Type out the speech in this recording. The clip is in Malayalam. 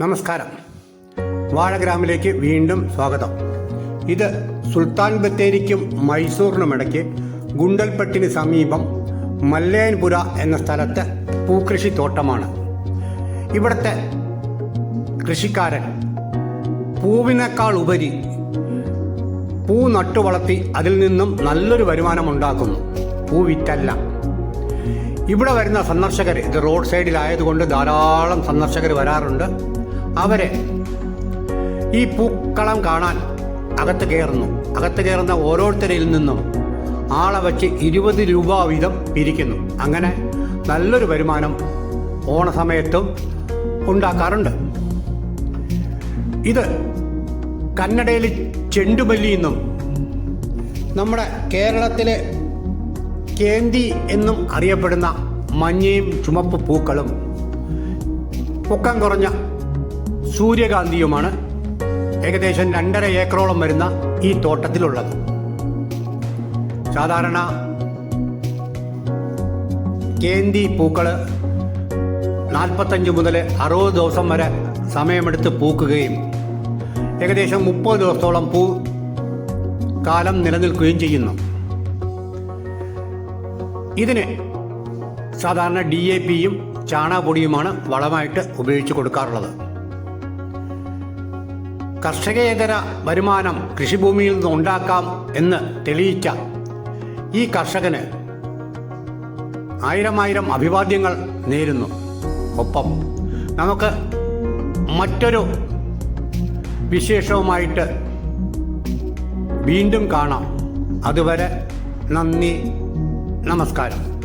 നമസ്കാരം. വാഴഗ്രാമിലേക്ക് വീണ്ടും സ്വാഗതം. ഇത് സുൽത്താൻ ബത്തേരിക്കും മൈസൂറിനുമിടയ്ക്ക് ഗുണ്ടൽപ്പെട്ടിന് സമീപം മല്ലയൻപുര എന്ന സ്ഥലത്തെ പൂക്കൃഷി തോട്ടമാണ് ഇവിടുത്തെ കൃഷിക്കാരൻ പൂവിനേക്കാൾ ഉപരി പൂ നട്ടു വളർത്തി അതിൽ നിന്നും നല്ലൊരു വരുമാനം ഉണ്ടാക്കുന്നു പൂ വിറ്റല്ല. ഇവിടെ വരുന്ന സന്ദർശകർ ഇത് റോഡ് സൈഡിലായതുകൊണ്ട് ധാരാളം സന്ദർശകർ വരാറുണ്ട്. അവരെ ഈ പൂക്കളം കാണാൻ അകത്ത് കയറുന്നു. അകത്ത് കയറുന്ന ഓരോരുത്തരിൽ നിന്നും ആളെ വച്ച് ഇരുപത് രൂപ വീതം പിരിക്കുന്നു. അങ്ങനെ നല്ലൊരു വരുമാനം ഓണസമയത്തും ഉണ്ടാക്കാറുണ്ട്. ഇത് കന്നഡയിൽ ചെണ്ടുമല്ലി എന്നും നമ്മുടെ കേരളത്തിലെ കേന്തി എന്നും അറിയപ്പെടുന്ന മഞ്ഞയും ചുമപ്പ് പൂക്കളും പൊക്കം കുറഞ്ഞ സൂര്യകാന്തിയുമാണ് ഏകദേശം രണ്ടര ഏക്കറോളം വരുന്ന ഈ തോട്ടത്തിലുള്ളത്. സാധാരണ കേന്തി പൂക്കൾ നാൽപ്പത്തഞ്ച് മുതൽ അറുപത് ദിവസം വരെ സമയമെടുത്ത് പൂക്കുകയും ഏകദേശം മുപ്പത് ദിവസത്തോളം പൂ കാലം നിലനിൽക്കുകയും ചെയ്യുന്നു. ഇതിന് സാധാരണ ഡി എ പിയും ചാണകപൊടിയുമാണ് വളമായിട്ട് ഉപയോഗിച്ച് കൊടുക്കാറുള്ളത്. കർഷകേതര വരുമാനം കൃഷിഭൂമിയിൽ നിന്ന് ഉണ്ടാക്കാം എന്ന് തെളിയിച്ച ഈ കർഷകന് ആയിരം ആയിരം അഭിവാദ്യങ്ങൾ നേരുന്നു. ഒപ്പം നമുക്ക് മറ്റൊരു വിശേഷവുമായിട്ട് വീണ്ടും കാണാം. അതുവരെ നന്ദി. നമസ്കാരം.